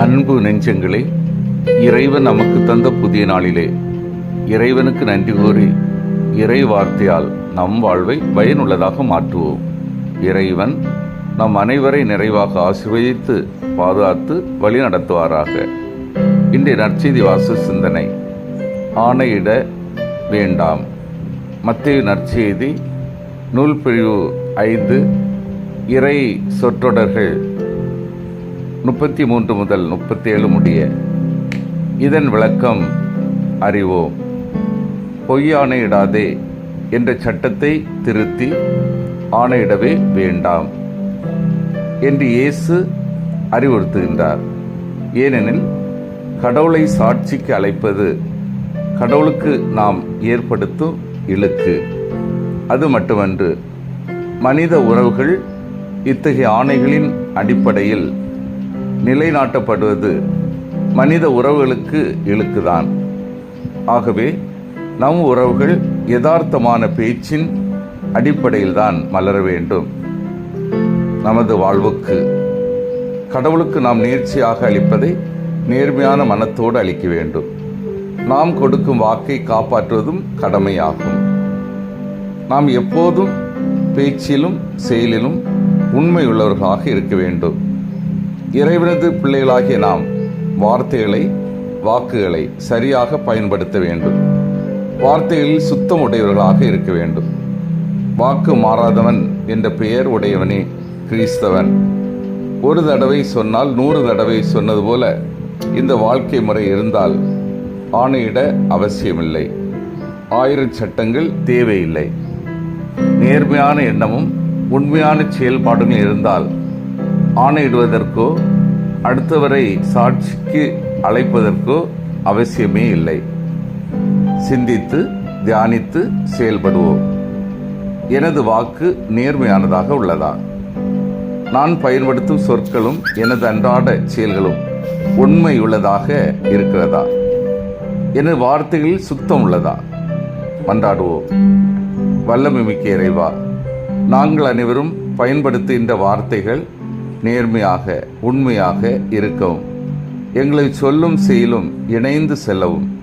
அன்பு நெஞ்சங்களே இறைவன் நமக்கு தந்த புதிய நாளிலே இறைவனுக்கு நன்றி கூறி இறை வார்த்தையால் நம் வாழ்வை பயனுள்ளதாக மாற்றுவோம். இறைவன் நம் அனைவரை நிறைவாக ஆசீர்வதித்து பாதுகாத்து வழி நடத்துவாராக. இன்றைய நற்செய்தி வாச சிந்தனை ஆணையிட வேண்டாம். மத்திய நற்செய்தி நூல் பிரிவு ஐந்து இறை சொற்றொடர்கள் முப்பத்தி மூன்று முதல் முப்பத்தி ஏழு முடிய இதன் விளக்கம் அறிவோம். பொய்யாணையிடாதே என்ற சட்டத்தை திருத்தி ஆணையிடவே வேண்டாம் என்று இயேசு அறிவுறுத்துகின்றார். ஏனெனில் கடவுளை சாட்சிக்கு அழைப்பது கடவுளுக்கு நாம் ஏற்படுத்தும் இழுக்கு அது மட்டுமன்று மனித உறவுகள் இத்தகைய ஆணைகளின் அடிப்படையில் நிலைநாட்டப்படுவது மனித உறவுகளுக்கு இழுக்குதான். ஆகவே நம் உறவுகள் யதார்த்தமான பேச்சின் அடிப்படையில்தான் மலர வேண்டும். நமது வாழ்வுக்கு கடவுளுக்கு நாம் நேர்ச்சியாக அளிப்பதை நேர்மையான மனத்தோடு அளிக்க வேண்டும். நாம் கொடுக்கும் வாக்கை காப்பாற்றுவதும் கடமையாகும். நாம் எப்போதும் பேச்சிலும் செயலிலும் உண்மையுள்ளவர்களாக இருக்க வேண்டும். இறைவனது பிள்ளைகளாகிய நாம் வார்த்தைகளை வாக்குகளை சரியாக பயன்படுத்த வேண்டும். வார்த்தைகளில் சுத்தம் உடையவர்களாக இருக்க வேண்டும். வாக்கு மாறாதவன் என்ற பெயர் உடையவனே கிறிஸ்தவன். ஒரு தடவை சொன்னால் நூறு தடவை சொன்னது போல இந்த வாழ்க்கை முறை இருந்தால் ஆணையிட அவசியமில்லை. ஆயிரம் சட்டங்கள் தேவையில்லை. நேர்மையான எண்ணமும் உண்மையான செயல்பாடுகள் இருந்தால் ஆணையிடுவதற்கோ அடுத்தவரை சாட்சிக்கு அழைப்பதற்கோ அவசியமே இல்லை. சிந்தித்து தியானித்து செயல்படுவோம். எனது வாக்கு நேர்மையானதாக உள்ளதா? நான் பயன்படுத்தும் சொற்களும் எனது அன்றாட செயல்களும் உண்மை உள்ளதாக இருக்கிறதா? எனது வார்த்தைகளில் சுத்தம் உள்ளதா? மன்றாடுவோம். வல்லமை மிக்க இறைவா நாங்கள் அனைவரும் பயன்படுத்துகின்ற வார்த்தைகள் நேர்மையாக உண்மையாக இருக்கவும். எங்களை சொல்லும் செயலும் இணைந்து செல்லவும்.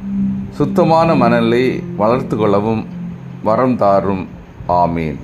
சுத்தமான மனநிலையை வளர்த்து கொள்ளவும் வரம் தாரும். ஆமீன்.